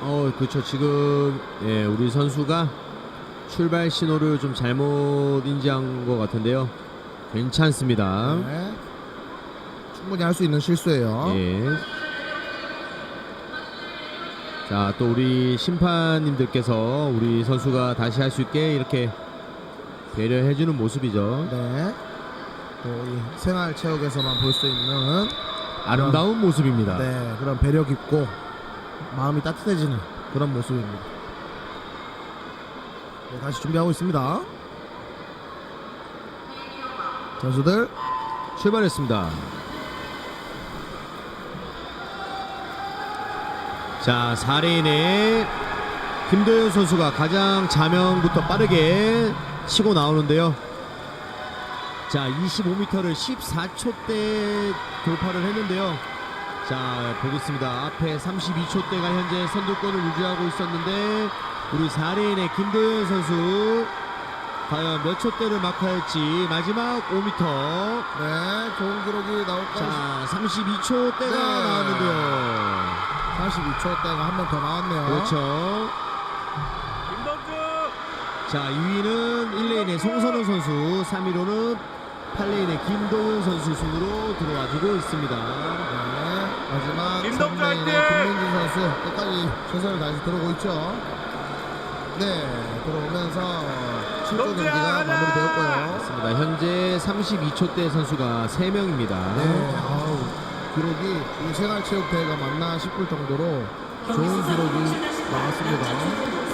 어, 그렇죠. 지금 예, 우리 선수가 출발 신호를 좀 잘못 인지한 것 같은데요. 괜찮습니다. 네. 충분히 할 수 있는 실수예요. 예. 자, 또 우리 심판님들께서 우리 선수가 다시 할 수 있게 이렇게 배려해주는 모습이죠. 네. 또이 생활 체육에서만 볼 수 있는 아름다운 모습입니다. 네 그런 배려 깊고 마음이 따뜻해지는 그런 모습입니다. 네, 다시 준비하고 있습니다. 선수들 출발했습니다. 자, 4레인에 김도현 선수가 가장 자명부터 빠르게 치고 나오는데요. 자, 25m를 14초대 돌파를 했는데요. 자, 보겠습니다. 앞에 32초대가 현재 선두권을 유지하고 있었는데 우리 4레인의 김도현 선수 과연 몇 초대를 마크할지 마지막 5m 네 좋은 기록이 나올까 자, 32초 대가 네. 나왔는데요. 42초 대가 한 번 더 나왔네요. 그렇죠. 자, 2위는 1레인의 송선호 선수, 3위로는 8레인의 김도훈 선수 순으로 들어와주고 있습니다. 네, 마지막 김동주 3레인의 화이팅! 김민준 선수 끝까지 최선을 다해서 들어오고 있죠. 네, 들어오면서 7조 동주야, 경기가! 마무리되었고요. 맞습니다. 현재 32초 대 선수가 3명입니다. 네, 아우, 기록이 이 생활체육대회가 맞나 싶을 정도로 좋은 기록이 나왔습니다.